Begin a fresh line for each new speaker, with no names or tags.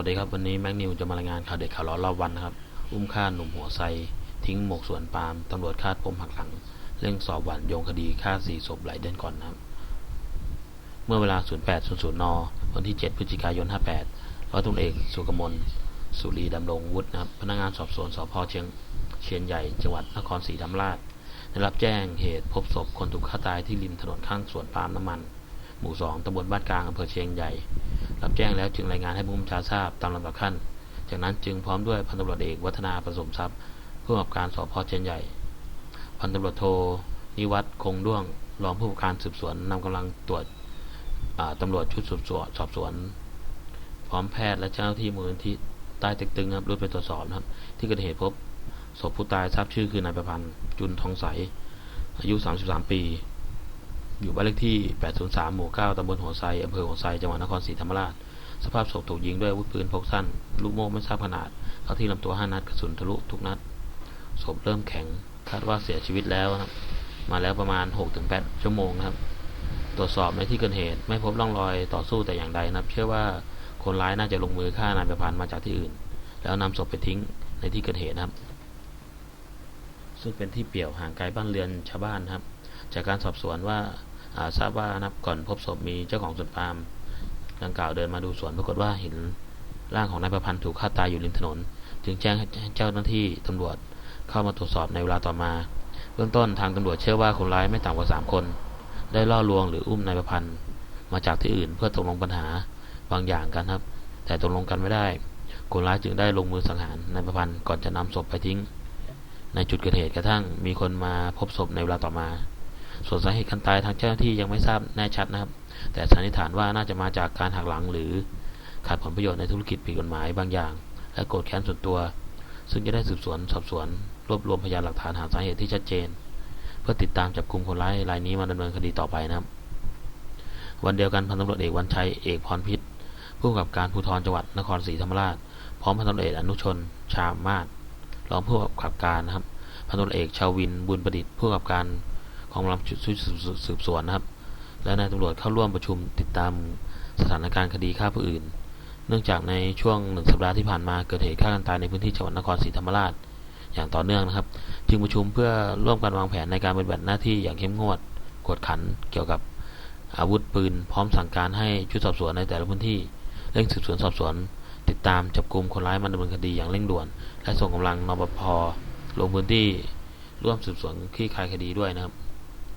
วัสดีครับวันนี้แม็กนิวจะมารายงานข่าวเด็ดข่าวร้อนรอบวันนะครับ อุ้มฆ่าหนุ่มหัวไซทิ้งหมกสวนปาล์มตำรวจคาดปมหักหลังเร่งสอบหวานโยงคดีฆ่าสี่ศพหลายเดือนก่อนนะครับ เมื่อเวลา 08.00 น วันที่ 7 พฤศจิกายน 58ร้อยตำรวจเอกสุกมลสุรีดำรงวุฒินะครับพนักงานสอบสวนสพเชียงเชียนใหญ่จังหวัดนครศรีธรรมราชได้รับแจ้งเหตุพบศพคนถูกฆ่าตายที่ริมถนนข้างสวนปาล์มน้ำมัน หมู่ 2ตำบลบ้านกลางอำเภอเชียงใหญ่ รับแจ้งแล้วจึงรายงานให้ผู้บัญชาทราบตามลำดับขั้น จากนั้นจึงพร้อมด้วยพันตำรวจเอกวัฒนาประสมทรัพย์ผู้กำกับการสพเชียงใหญ่ พันตำรวจโทนิวัฒน์คงด้วงรองผู้กำกับการสืบสวนนำกำลังตรวจอ่าตำรวจชุดสืบสวนสอบสวน พร้อมแพทย์และเจ้าหน้าที่มูลนิธิใต้ตึกตึงครับรุดไปตรวจสอบนะครับ ที่เกิดเหตุพบศพผู้ตายทราบชื่อคือนายประพันธ์จุนทองใส อายุ 33 ปี อยู่บ้านเลขที่ 803 หมู่ 9ตำบลหัวไซอำเภอหัวไซจังหวัดนครศรีธรรมราช สภาพศพถูกยิงด้วยอาวุธปืนพกสั้น ลูกโม่ไม่ทราบขนาด เข้าที่ลำตัว 5 นัด กระสุนทะลุทุกนัด ศพเริ่มแข็ง คาดว่าเสียชีวิตแล้วครับ มาแล้วประมาณ 6-8 ชั่วโมงนะครับ ตรวจสอบในที่เกิดเหตุ ไม่พบร่องรอยต่อสู้แต่อย่างใดนะครับ เชื่อว่าคนร้ายน่าจะลงมือฆ่านายประพันธ์มาจากที่อื่น แล้วนำศพไปทิ้งในที่เกิดเหตุนะครับ ซึ่งเป็นที่เปี่ยวห่างไกลบ้านเรือนชาวบ้านครับ จากการสอบสวนว่าทราบว่านับก่อนพบศพมีเจ้าของสวนปาล์มดังกล่าวเดินมาดูสวนปรากฏว่าเห็นร่างของนายประพันธ์ถูกฆ่าตายอยู่ริมถนน จึงแจ้งให้เจ้าหน้าที่ตำรวจเข้ามาตรวจสอบในเวลาต่อมา เบื้องต้นทางตำรวจเชื่อว่าคนร้ายไม่ต่ำกว่าสามคน ได้ล่อลวงหรืออุ้มนายประพันธ์มาจากที่อื่นเพื่อตกลงปัญหาบางอย่างกันครับ แต่ตกลงกันไม่ได้ คนร้ายจึงได้ลงมือสังหารนายประพันธ์ก่อนจะนำศพไปทิ้ง ในจุดเกิดเหตุกระทั่งมีคนมาพบศพในเวลาต่อมา ส่วนสาเหตุการตายทางเจ้าหน้าที่ยังไม่ทราบแน่ชัดนะครับ แต่สันนิษฐานว่าน่าจะมาจากการหักหลังหรือขาดผลประโยชน์ในธุรกิจผิดกฎหมายบางอย่าง และโกรธแค้นส่วนตัว ซึ่งจะได้สืบสวนสอบสวน รวบรวมพยานหลักฐานหาสาเหตุที่ชัดเจน เพื่อติดตามจับกลุ่มคนร้ายรายนี้มาดำเนินคดีต่อไปนะครับ วันเดียวกันพันตำรวจเอกวันชัยเอกพรพิษผู้กำกับการภูธรจังหวัดนครศรีธรรมราช พร้อมพันตำรวจเอกอนุชน ชามาศรองผู้กำกับการนะครับพันตำรวจเอกชาววินบุญประดิษฐ์ผู้กำกับการ องกำลังชุดสืบสวนนะครับ และนายตำรวจเข้าร่วมประชุมติดตามสถานการณ์คดีฆ่าผู้อื่น เนื่องจากในช่วงหนึ่งสัปดาห์ที่ผ่านมาเกิดเหตุฆ่ากันตายในพื้นที่จังหวัดนครศรีธรรมราช อย่างต่อเนื่องนะครับ จึงประชุมเพื่อร่วมกันวางแผนในการปฏิบัติหน้าที่อย่างเข้มงวดกวดขันเกี่ยวกับอาวุธปืน พร้อมสั่งการให้ชุดสอบสวนในแต่ละพื้นที่เร่งสืบสวนสอบสวน ติดตามจับกลุ่มคนร้ายมาดำเนินคดีอย่างเร่งด่วน และส่งกำลังนปภลงพื้นที่ร่วมสืบสวนคลี่คลายคดีด้วยนะครับ